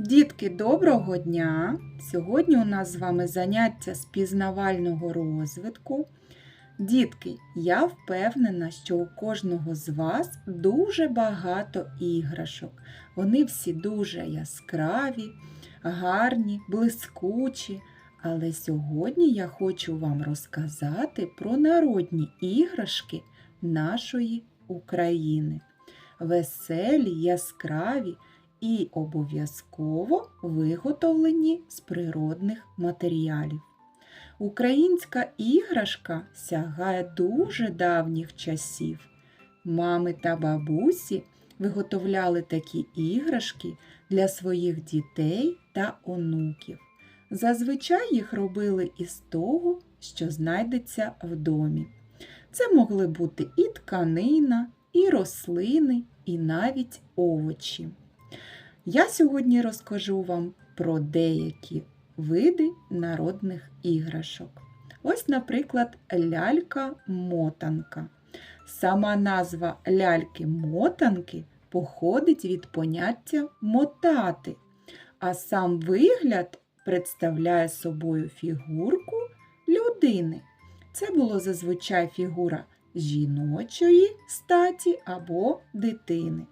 Дітки, доброго дня! Сьогодні у нас з вами заняття з пізнавального розвитку. Дітки, я впевнена, що у кожного з вас дуже багато іграшок. Вони всі дуже яскраві, гарні, блискучі. Але сьогодні я хочу вам розказати про народні іграшки нашої України. Веселі, яскраві і обов'язково виготовлені з природних матеріалів. Українська іграшка сягає дуже давніх часів. Мами та бабусі виготовляли такі іграшки для своїх дітей та онуків. Зазвичай їх робили із того, що знайдеться в домі. Це могли бути і тканина, і рослини, і навіть овочі. Я сьогодні розкажу вам про деякі види народних іграшок. Ось, наприклад, лялька-мотанка. Сама назва ляльки-мотанки походить від поняття мотати, а сам вигляд представляє собою фігурку людини. Це було зазвичай фігура жіночої статі або дитини.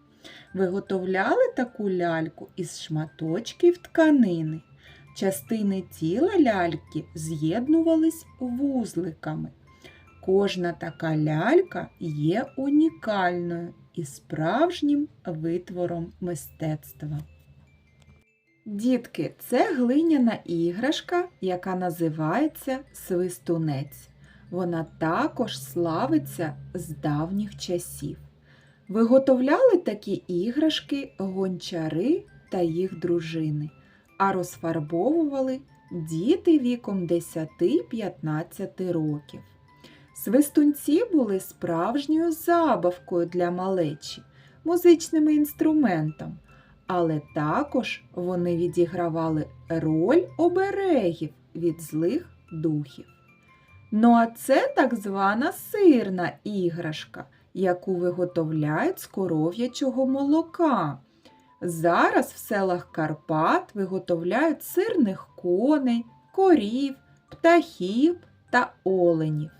Виготовляли таку ляльку із шматочків тканини. Частини тіла ляльки з'єднувались вузликами. Кожна така лялька є унікальною і справжнім витвором мистецтва. Дітки, це глиняна іграшка, яка називається свистунець. Вона також славиться з давніх часів. Виготовляли такі іграшки гончари та їх дружини, а розфарбовували діти віком 10-15 років. Свистунці були справжньою забавкою для малечі, музичним інструментом, але також вони відігравали роль оберегів від злих духів. Ну а це так звана сирна іграшка яку виготовляють з коров'ячого молока. Зараз в селах Карпат виготовляють сирних коней, корів, птахів та оленів.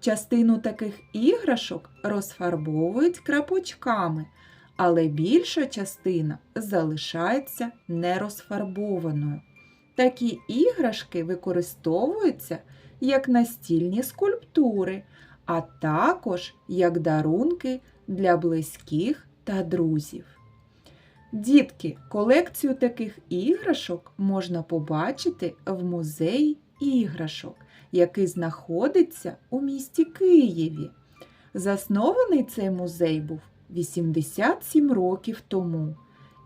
Частину таких іграшок розфарбовують крапочками, але більша частина залишається нерозфарбованою. Такі іграшки використовуються як настільні скульптури а також як дарунки для близьких та друзів. Дітки, колекцію таких іграшок можна побачити в музеї іграшок, який знаходиться у місті Києві. Заснований цей музей був 87 років тому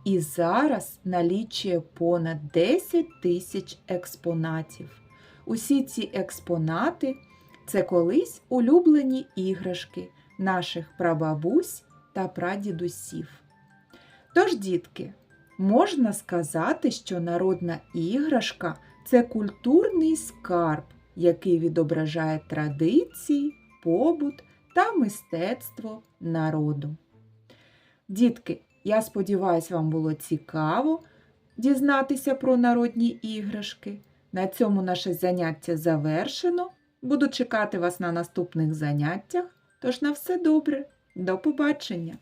і зараз налічує понад 10 тисяч експонатів. Усі ці експонати це колись улюблені іграшки наших прабабусь та прадідусів. Тож, дітки, можна сказати, що народна іграшка це культурний скарб, який відображає традиції, побут та мистецтво народу. Дітки, я сподіваюся, вам було цікаво дізнатися про народні іграшки. На цьому наше заняття завершено. Буду чекати вас на наступних заняттях. Тож на все добре. До побачення!